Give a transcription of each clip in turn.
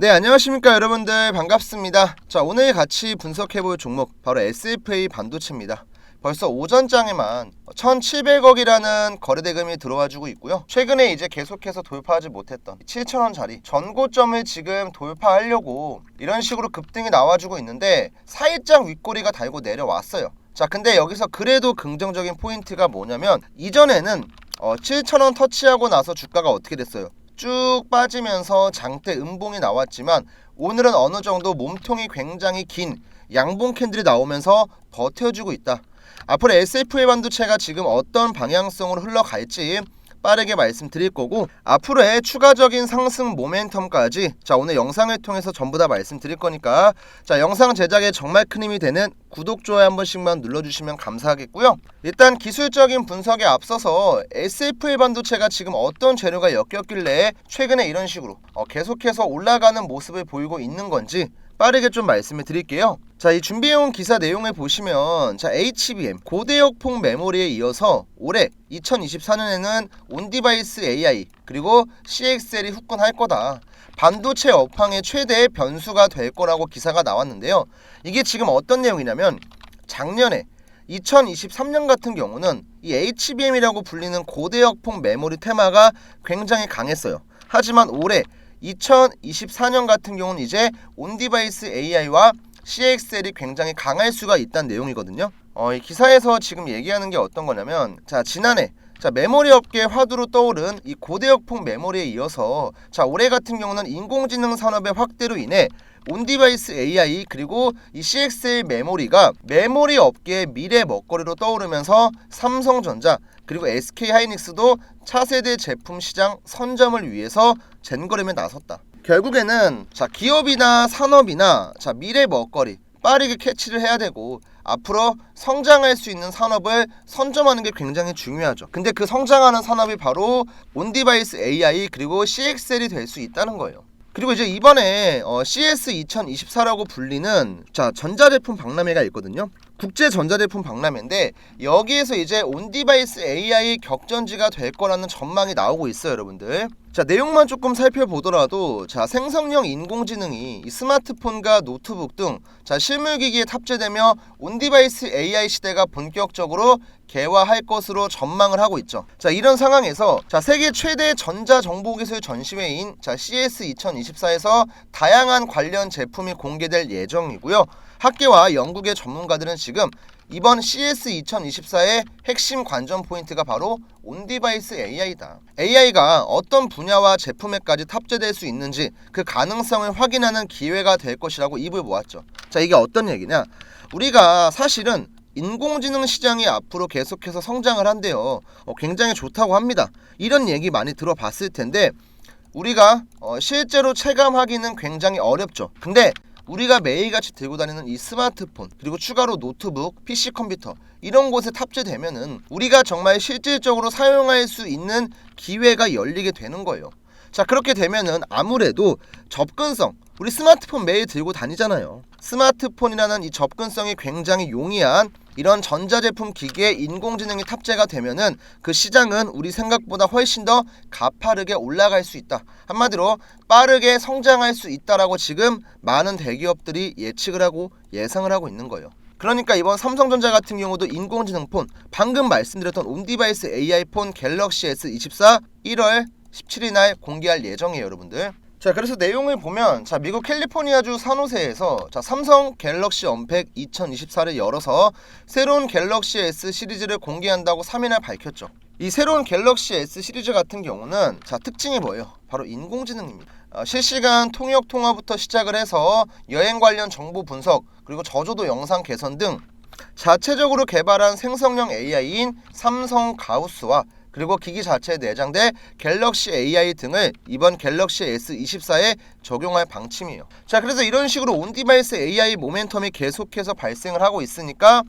네, 안녕하십니까 여러분들 반갑습니다. 자, 오늘 같이 분석해볼 종목 바로 SFA 반도체입니다. 벌써 오전장에만 1,700억이라는 거래대금이 들어와주고 있고요. 최근에 이제 계속해서 돌파하지 못했던 7,000원짜리 전고점을 지금 돌파하려고 이런 식으로 급등이 나와주고 있는데 사일장 윗꼬리가 달고 내려왔어요. 자, 근데 여기서 그래도 긍정적인 포인트가 뭐냐면 이전에는 어, 7,000원 터치하고 나서 주가가 어떻게 됐어요? 쭉 빠지면서 장대 음봉이 나왔지만 오늘은 어느 정도 몸통이 굉장히 긴 양봉 캔들이 나오면서 버텨주고 있다. 앞으로 SFA 반도체가 지금 어떤 방향성으로 흘러갈지 빠르게 말씀드릴 거고 앞으로의 추가적인 상승 모멘텀까지 자 오늘 영상을 통해서 전부 다 말씀드릴 거니까 자 영상 제작에 정말 큰 힘이 되는 구독 좋아요 한 번씩만 눌러주시면 감사하겠고요 일단 기술적인 분석에 앞서서 SFA 반도체가 지금 어떤 재료가 엮였길래 최근에 이런 식으로 어, 계속해서 올라가는 모습을 보이고 있는 건지 빠르게 좀 말씀을 드릴게요. 자, 이 준비해온 기사 내용을 보시면 자, HBM 고대역폭 메모리에 이어서 올해 2024년에는 온디바이스 AI 그리고 CXL이 후끈할 거다. 반도체 업황의 최대의 변수가 될 거라고 기사가 나왔는데요. 이게 지금 어떤 내용이냐면 작년에 2023년 같은 경우는 이 HBM이라고 불리는 고대역폭 메모리 테마가 굉장히 강했어요. 하지만 올해 2024년 같은 경우는 이제 온디바이스 AI와 CXL이 굉장히 강할 수가 있다는 내용이거든요. 어, 이 기사에서 지금 얘기하는 게 어떤 거냐면 자 지난해 자 메모리 업계 화두로 떠오른 이 고대역폭 메모리에 이어서 자 올해 같은 경우는 인공지능 산업의 확대로 인해 온디바이스 AI 그리고 이 CXL 메모리가 메모리 업계의 미래 먹거리로 떠오르면서 삼성전자 그리고 SK 하이닉스도 차세대 제품 시장 선점을 위해서 젠거림에 나섰다. 결국에는 자 기업이나 산업이나 자 미래 먹거리 빠르게 캐치를 해야 되고 앞으로 성장할 수 있는 산업을 선점하는 게 굉장히 중요하죠. 근데 그 성장하는 산업이 바로 온디바이스 AI 그리고 CXL이 될 수 있다는 거예요. 그리고 이제 이번에 어, CS 2024라고 불리는 자 전자제품 박람회가 있거든요. 국제 전자제품 박람회인데 여기에서 이제 온디바이스 AI 격전지가 될 거라는 전망이 나오고 있어요, 여러분들. 자 내용만 조금 살펴보더라도 자 생성형 인공지능이 이 스마트폰과 노트북 등 자 실물 기기에 탑재되며 온디바이스 AI 시대가 본격적으로 개화할 것으로 전망을 하고 있죠. 자 이런 상황에서 자 세계 최대 전자 정보기술 전시회인 자 CS 2024에서 다양한 관련 제품이 공개될 예정이고요. 학계와 영국의 전문가들은 지금 이번 CS 2024의 핵심 관전 포인트가 바로 온디바이스 AI다. AI가 어떤 분야와 제품에까지 탑재될 수 있는지 그 가능성을 확인하는 기회가 될 것이라고 입을 모았죠. 자, 이게 어떤 얘기냐? 우리가 사실은 인공지능 시장이 앞으로 계속해서 성장을 한대요. 어, 굉장히 좋다고 합니다. 이런 얘기 많이 들어봤을 텐데 우리가 어, 실제로 체감하기는 굉장히 어렵죠. 근데 우리가 매일같이 들고 다니는 이 스마트폰 그리고 추가로 노트북, PC 컴퓨터 이런 곳에 탑재되면은 우리가 정말 실질적으로 사용할 수 있는 기회가 열리게 되는 거예요. 자 그렇게 되면은 아무래도 접근성 우리 스마트폰 매일 들고 다니잖아요. 스마트폰이라는 이 접근성이 굉장히 용이한 이런 전자제품 기기에 인공지능이 탑재가 되면은 그 시장은 우리 생각보다 훨씬 더 가파르게 올라갈 수 있다. 한마디로 빠르게 성장할 수 있다라고 지금 많은 대기업들이 예측을 하고 예상을 하고 있는 거예요. 그러니까 이번 삼성전자 같은 경우도 인공지능 폰 방금 말씀드렸던 온디바이스 AI 폰 갤럭시 S24 1월 17일 날 공개할 예정이에요, 여러분들. 자, 그래서 내용을 보면 자, 미국 캘리포니아주 산호세에서 자, 삼성 갤럭시 언팩 2024를 열어서 새로운 갤럭시 S 시리즈를 공개한다고 3일날 밝혔죠. 이 새로운 갤럭시 S 시리즈 같은 경우는 자, 특징이 뭐예요? 바로 인공지능입니다. 어, 실시간 통역 통화부터 시작을 해서 여행 관련 정보 분석 그리고 저조도 영상 개선 등 자체적으로 개발한 생성형 AI인 삼성 가우스와 그리고 기기 자체에 내장돼 갤럭시 AI 등을 이번 갤럭시 S24에 적용할 방침이에요. 자, 그래서 이런 식으로 온디바이스 AI 모멘텀이 계속해서 발생을 하고 있으니까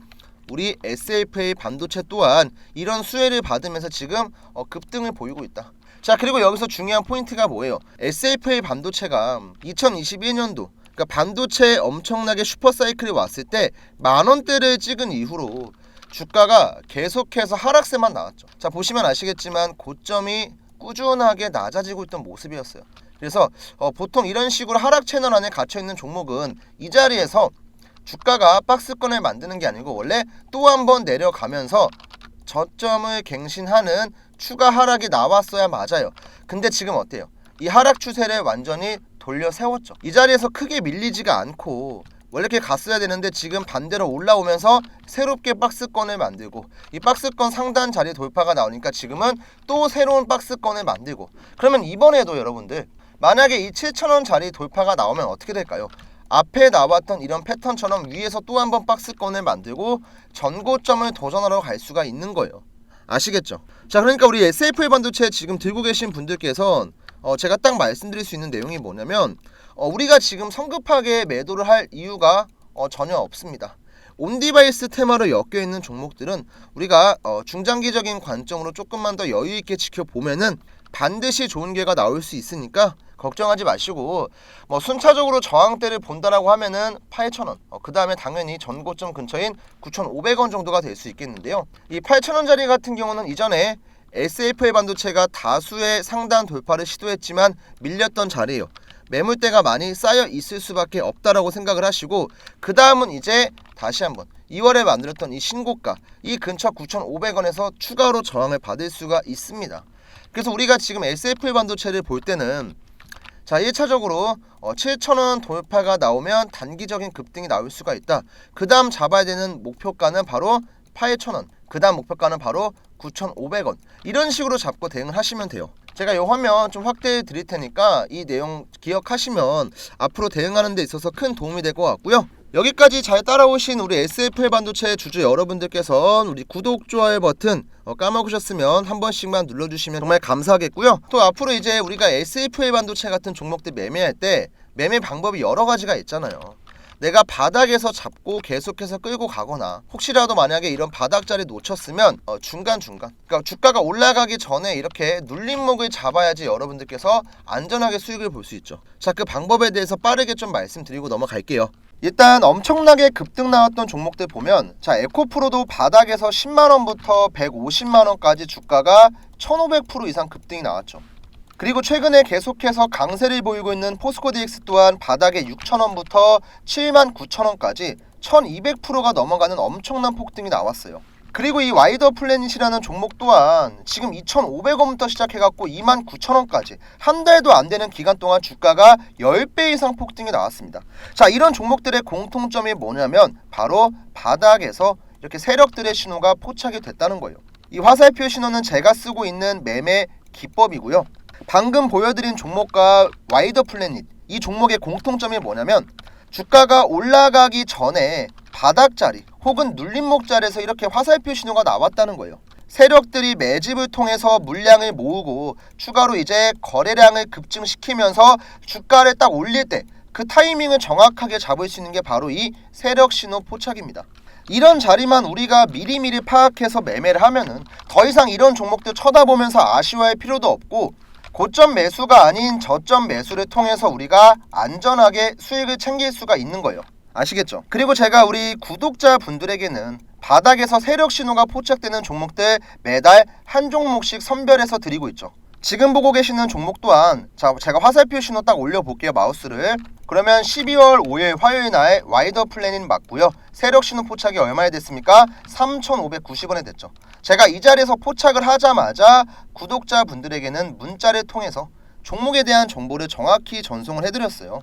우리 SFA 반도체 또한 이런 수혜를 받으면서 지금 어, 급등을 보이고 있다. 자, 그리고 여기서 중요한 포인트가 뭐예요? SFA 반도체가 2021년도 그러니까 반도체 엄청나게 슈퍼 사이클이 왔을 때 만 원대를 찍은 이후로 주가가 계속해서 하락세만 나왔죠. 자 보시면 아시겠지만 고점이 꾸준하게 낮아지고 있던 모습이었어요. 그래서 어, 보통 이런 식으로 하락 채널 안에 갇혀 있는 종목은 이 자리에서 주가가 박스권을 만드는 게 아니고 원래 또 한 번 내려가면서 저점을 갱신하는 추가 하락이 나왔어야 맞아요. 근데 지금 어때요? 이 하락 추세를 완전히 돌려 세웠죠. 이 자리에서 크게 밀리지가 않고 원래 이렇게 갔어야 되는데 지금 반대로 올라오면서 새롭게 박스권을 만들고 이 박스권 상단 자리 돌파가 나오니까 지금은 또 새로운 박스권을 만들고 그러면 이번에도 여러분들 만약에 이 7천원 자리 돌파가 나오면 어떻게 될까요? 앞에 나왔던 이런 패턴처럼 위에서 또 한 번 박스권을 만들고 전고점을 도전하러 갈 수가 있는 거예요. 아시겠죠? 자, 그러니까 우리 SFA 반도체 지금 들고 계신 분들께선 어, 제가 딱 말씀드릴 수 있는 내용이 뭐냐면 어, 우리가 지금 성급하게 매도를 할 이유가 어, 전혀 없습니다. 온디바이스 테마로 엮여 있는 종목들은 우리가 어, 중장기적인 관점으로 조금만 더 여유 있게 지켜보면은 반드시 좋은 기회가 나올 수 있으니까 걱정하지 마시고 뭐 순차적으로 저항대를 본다라고 하면은 8,000원. 어, 그 다음에 당연히 전고점 근처인 9,500원 정도가 될 수 있겠는데요. 이 8,000원짜리 같은 경우는 이전에 SFA 반도체가 다수의 상단 돌파를 시도했지만 밀렸던 자리예요. 매물대가 많이 쌓여 있을 수밖에 없다라고 생각을 하시고 그 다음은 이제 다시 한번 2월에 만들었던 이 신고가 이 근처 9,500원에서 추가로 저항을 받을 수가 있습니다. 그래서 우리가 지금 SFA 반도체를 볼 때는 자 1차적으로 어, 7,000원 돌파가 나오면 단기적인 급등이 나올 수가 있다. 그 다음 잡아야 되는 목표가는 바로 8,000원. 그 다음 목표가는 바로 9,500원. 이런 식으로 잡고 대응을 하시면 돼요. 제가 이 화면 좀 확대해 드릴 테니까 이 내용 기억하시면 앞으로 대응하는 데 있어서 큰 도움이 될 것 같고요. 여기까지 잘 따라오신 우리 SFL 반도체 주주 여러분들께서 우리 구독, 좋아요 버튼 어, 까먹으셨으면 한 번씩만 눌러주시면 정말 감사하겠고요. 또 앞으로 이제 우리가 SFL 반도체 같은 종목들 매매할 때 매매 방법이 여러 가지가 있잖아요. 내가 바닥에서 잡고 계속해서 끌고 가거나 혹시라도 만약에 이런 바닥 자리 놓쳤으면 어, 중간 중간 그러니까 주가가 올라가기 전에 이렇게 눌림목을 잡아야지 여러분들께서 안전하게 수익을 볼 수 있죠. 자 그 방법에 대해서 빠르게 좀 말씀드리고 넘어갈게요. 일단 엄청나게 급등 나왔던 종목들 보면 자 에코프로도 바닥에서 10만 원부터 150만 원까지 주가가 1,500% 이상 급등이 나왔죠. 그리고 최근에 계속해서 강세를 보이고 있는 포스코 DX 또한 바닥에 6,000원부터 7만 9,000원까지 1,200%가 넘어가는 엄청난 폭등이 나왔어요. 그리고 이 와이더 플래닛이라는 종목 또한 지금 2,500원부터 시작해갖고 29,000원까지 한 달도 안 되는 기간 동안 주가가 10배 이상 폭등이 나왔습니다. 자, 이런 종목들의 공통점이 뭐냐면 바로 바닥에서 이렇게 세력들의 신호가 포착이 됐다는 거예요. 이 화살표 신호는 제가 쓰고 있는 매매 기법이고요. 방금 보여드린 종목과 와이더 플래닛 이 종목의 공통점이 뭐냐면 주가가 올라가기 전에 바닥 자리 혹은 눌림목 자리에서 이렇게 화살표 신호가 나왔다는 거예요. 세력들이 매집을 통해서 물량을 모으고 추가로 이제 거래량을 급증시키면서 주가를 딱 올릴 때 그 타이밍을 정확하게 잡을 수 있는 게 바로 이 세력 신호 포착입니다. 이런 자리만 우리가 미리미리 파악해서 매매를 하면은 더 이상 이런 종목들 쳐다보면서 아쉬워할 필요도 없고 고점 매수가 아닌 저점 매수를 통해서 우리가 안전하게 수익을 챙길 수가 있는 거예요. 아시겠죠? 그리고 제가 우리 구독자 분들에게는 바닥에서 세력 신호가 포착되는 종목들 매달 한 종목씩 선별해서 드리고 있죠. 지금 보고 계시는 종목 또한 자 제가 화살표 신호 딱 올려볼게요 마우스를 그러면 12월 5일 화요일 날 와이더 플래닝 맞고요 세력 신호 포착이 얼마에 됐습니까? 3,590원에 됐죠 제가 이 자리에서 포착을 하자마자 구독자 분들에게는 문자를 통해서 종목에 대한 정보를 정확히 전송을 해드렸어요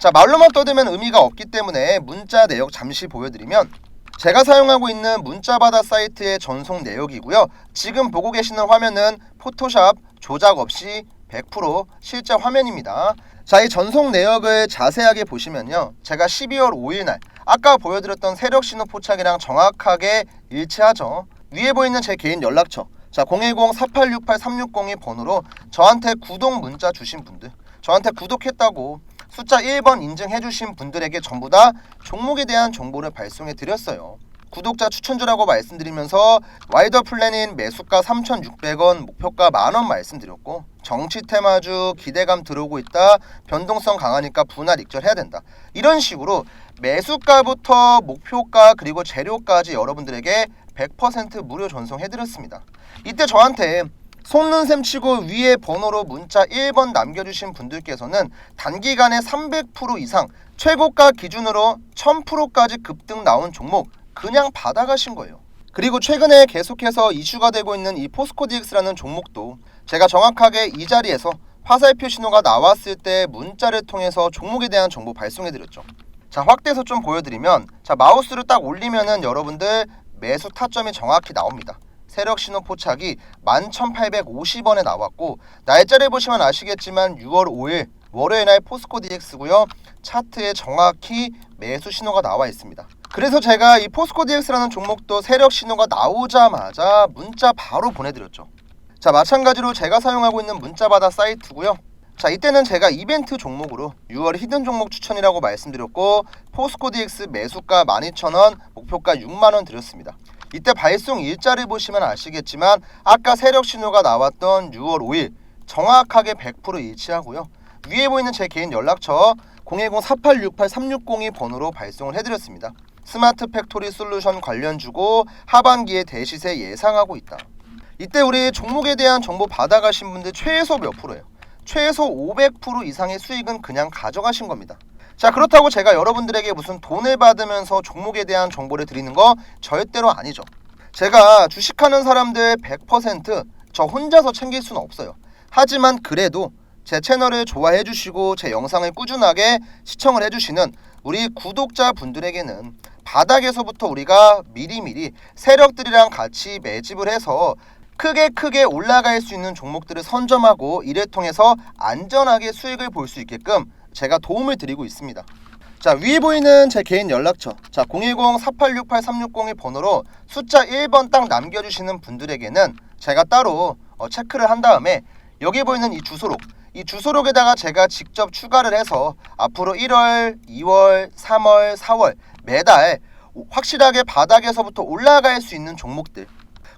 자 말로만 떠들면 의미가 없기 때문에 문자 내역 잠시 보여드리면 제가 사용하고 있는 문자바다 사이트의 전송 내역이고요. 지금 보고 계시는 화면은 포토샵 조작 없이 100% 실제 화면입니다. 자, 이 전송 내역을 자세하게 보시면요. 제가 12월 5일 날 아까 보여드렸던 세력 신호 포착이랑 정확하게 일치하죠. 위에 보이는 제 개인 연락처 자 010-4868-360의 번호로 저한테 구독 문자 주신 분들 저한테 구독했다고 숫자 1번 인증해 주신 분들에게 전부 다 종목에 대한 정보를 발송해 드렸어요. 구독자 추천주라고 말씀드리면서 와이더 플래닛 매수가 3,600원, 목표가 만원 말씀드렸고 정치 테마주 기대감 들어오고 있다. 변동성 강하니까 분할 익절해야 된다. 이런 식으로 매수가부터 목표가 그리고 재료까지 여러분들에게 100% 무료 전송해드렸습니다. 이때 저한테 셈 치고 위에 번호로 문자 1번 남겨주신 분들께서는 단기간에 300% 이상 최고가 기준으로 1000%까지 급등 나온 종목 그냥 받아가신 거예요. 그리고 최근에 계속해서 이슈가 되고 있는 이 포스코 DX라는 종목도 제가 정확하게 이 자리에서 화살표 신호가 나왔을 때 문자를 통해서 종목에 대한 정보 발송해드렸죠. 자 확대해서 좀 보여드리면 자 마우스를 딱 올리면은 여러분들 매수 타점이 정확히 나옵니다. 세력 신호 포착이 11,850원에 나왔고 날짜를 보시면 아시겠지만 6월 5일 월요일 날 포스코 DX고요. 차트에 정확히 매수 신호가 나와 있습니다. 그래서 제가 이 포스코 DX라는 종목도 세력 신호가 나오자마자 문자 바로 보내드렸죠. 자 마찬가지로 제가 사용하고 있는 문자바다 사이트고요. 자 이때는 제가 이벤트 종목으로 6월 히든 종목 추천이라고 말씀드렸고 포스코 DX 매수가 12,000원 목표가 6만원 드렸습니다. 이때 발송 일자를 보시면 아시겠지만 아까 세력 신호가 나왔던 6월 5일 정확하게 100% 일치하고요. 위에 보이는 제 개인 연락처 010-4868-360이 번호로 발송을 해드렸습니다. 스마트 팩토리 솔루션 관련 주고 하반기에 대시세 예상하고 있다. 이때 우리 종목에 대한 정보 받아가신 분들 최소 몇 프로예요? 최소 500% 이상의 수익은 그냥 가져가신 겁니다. 자 그렇다고 제가 여러분들에게 무슨 돈을 받으면서 종목에 대한 정보를 드리는 거 절대로 아니죠. 제가 주식하는 사람들 100%저 혼자서 챙길 수는 없어요. 하지만 그래도 제 채널을 좋아해 주시고 제 영상을 꾸준하게 시청을 해 주시는 우리 구독자 분들에게는 바닥에서부터 우리가 미리미리 세력들이랑 같이 매집을 해서 크게 크게 올라갈 수 있는 종목들을 선점하고 이를 통해서 안전하게 수익을 볼 수 있게끔 제가 도움을 드리고 있습니다. 자 위에 보이는 제 개인 연락처 자 010-4868-360의 번호로 숫자 1번 딱 남겨주시는 분들에게는 제가 따로 어, 체크를 한 다음에 여기 보이는 이 주소록 이 주소록에다가 제가 직접 추가를 해서 앞으로 1월, 2월, 3월, 4월 매달 확실하게 바닥에서부터 올라갈 수 있는 종목들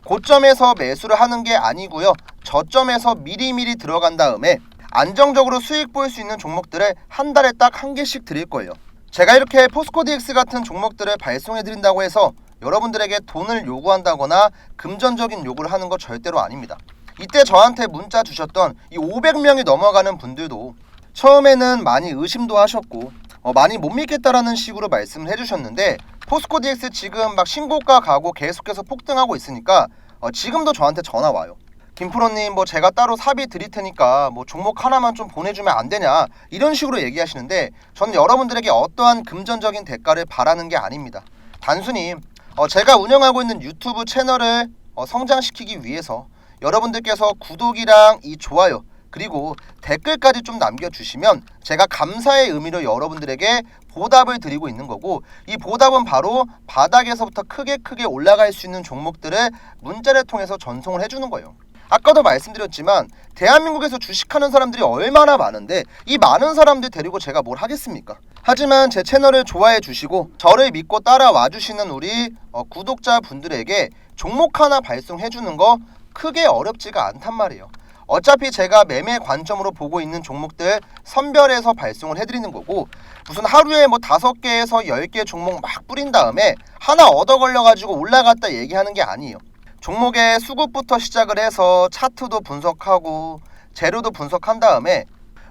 고점에서 매수를 하는 게 아니고요. 저점에서 미리미리 들어간 다음에 안정적으로 수익 볼수 있는 종목들을 한 달에 딱 한 개씩 드릴 거예요. 제가 이렇게 포스코 DX 같은 종목들을 발송해 드린다고 해서 여러분들에게 돈을 요구한다거나 금전적인 요구를 하는 거 절대로 아닙니다. 이때 저한테 문자 주셨던 이 500명이 넘어가는 분들도 처음에는 많이 의심도 하셨고 어, 많이 못 믿겠다라는 식으로 말씀을 해주셨는데 포스코 DX 지금 막 신고가 가고 계속해서 폭등하고 있으니까 어, 지금도 저한테 전화 와요. 김프로님 뭐 제가 따로 사비 드릴 테니까 뭐 종목 하나만 좀 보내주면 안 되냐 이런 식으로 얘기하시는데 저는 여러분들에게 어떠한 금전적인 대가를 바라는 게 아닙니다. 단순히 어, 제가 운영하고 있는 유튜브 채널을 어, 성장시키기 위해서 여러분들께서 구독이랑 이 좋아요 그리고 댓글까지 좀 남겨주시면 제가 감사의 의미로 여러분들에게 보답을 드리고 있는 거고 이 보답은 바로 바닥에서부터 크게 크게 올라갈 수 있는 종목들을 문자를 통해서 전송을 해주는 거예요. 아까도 말씀드렸지만 대한민국에서 주식하는 사람들이 얼마나 많은데 이 많은 사람들 데리고 제가 뭘 하겠습니까? 하지만 제 채널을 좋아해 주시고 저를 믿고 따라와 주시는 우리 어, 구독자 분들에게 종목 하나 발송해 주는 거 크게 어렵지가 않단 말이에요. 어차피 제가 매매 관점으로 보고 있는 종목들 선별해서 발송을 해드리는 거고 무슨 하루에 뭐 다섯 개에서 열 개 종목 막 뿌린 다음에 하나 얻어 걸려가지고 올라갔다 얘기하는 게 아니에요. 종목의 수급부터 시작을 해서 차트도 분석하고 재료도 분석한 다음에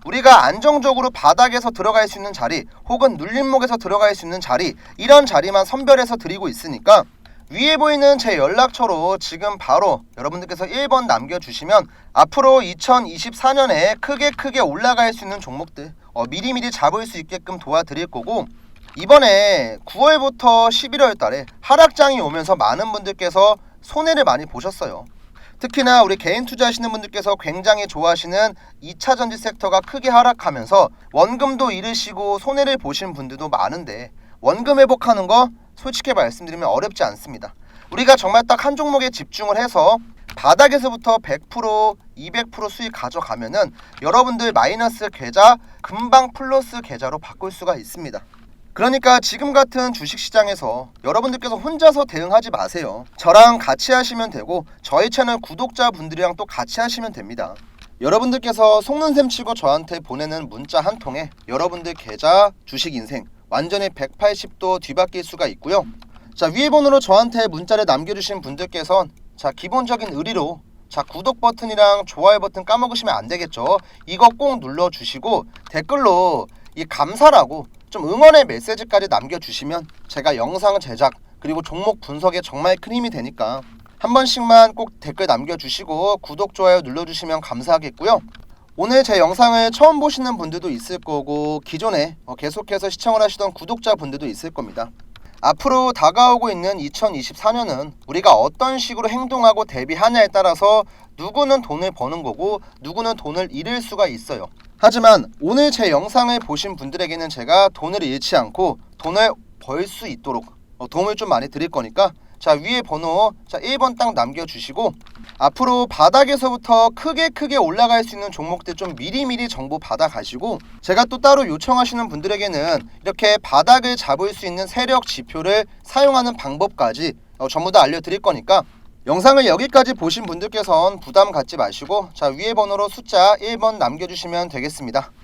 우리가 안정적으로 바닥에서 들어갈 수 있는 자리 혹은 눌림목에서 들어갈 수 있는 자리 이런 자리만 선별해서 드리고 있으니까 위에 보이는 제 연락처로 지금 바로 여러분들께서 1번 남겨주시면 앞으로 2024년에 크게 크게 올라갈 수 있는 종목들 어, 미리미리 잡을 수 있게끔 도와드릴 거고 이번에 9월부터 11월 달에 하락장이 오면서 많은 분들께서 손해를 많이 보셨어요. 특히나 우리 개인 투자하시는 분들께서 굉장히 좋아하시는 2차 전지 섹터가 크게 하락하면서 원금도 잃으시고 손해를 보신 분들도 많은데 원금 회복하는 거 솔직히 말씀드리면 어렵지 않습니다. 우리가 정말 딱 한 종목에 집중을 해서 바닥에서부터 100% 200% 수익 가져가면은 여러분들 마이너스 계좌 금방 플러스 계좌로 바꿀 수가 있습니다. 그러니까 지금 같은 주식시장에서 여러분들께서 혼자서 대응하지 마세요. 저랑 같이 하시면 되고 저희 채널 구독자분들이랑 또 같이 하시면 됩니다. 여러분들께서 속는 셈 치고 저한테 보내는 문자 한 통에 여러분들 계좌 주식 인생 완전히 180도 뒤바뀔 수가 있고요. 자 위에 번호로 저한테 문자를 남겨주신 분들께선 자 기본적인 의리로 자 구독 버튼이랑 좋아요 버튼 까먹으시면 안 되겠죠. 이거 꼭 눌러주시고 댓글로 이 감사라고 좀 응원의 메시지까지 남겨주시면 제가 영상 제작 그리고 종목 분석에 정말 큰 힘이 되니까 한 번씩만 꼭 댓글 남겨주시고 구독 좋아요 눌러주시면 감사하겠고요. 오늘 제 영상을 처음 보시는 분들도 있을 거고 기존에 어, 계속해서 시청을 하시던 구독자 분들도 있을 겁니다. 앞으로 다가오고 있는 2024년은 우리가 어떤 식으로 행동하고 대비하냐에 따라서 누구는 돈을 버는 거고 누구는 돈을 잃을 수가 있어요. 하지만 오늘 제 영상을 보신 분들에게는 제가 돈을 잃지 않고 돈을 벌 수 있도록 어, 도움을 좀 많이 드릴 거니까 자 위에 번호 자 1번 딱 남겨주시고 앞으로 바닥에서부터 크게 크게 올라갈 수 있는 종목들 좀 미리미리 정보 받아가시고 제가 또 따로 요청하시는 분들에게는 이렇게 바닥을 잡을 수 있는 세력 지표를 사용하는 방법까지 어, 전부 다 알려드릴 거니까 영상을 여기까지 보신 분들께선 부담 갖지 마시고 자 위에 번호로 숫자 1번 남겨주시면 되겠습니다.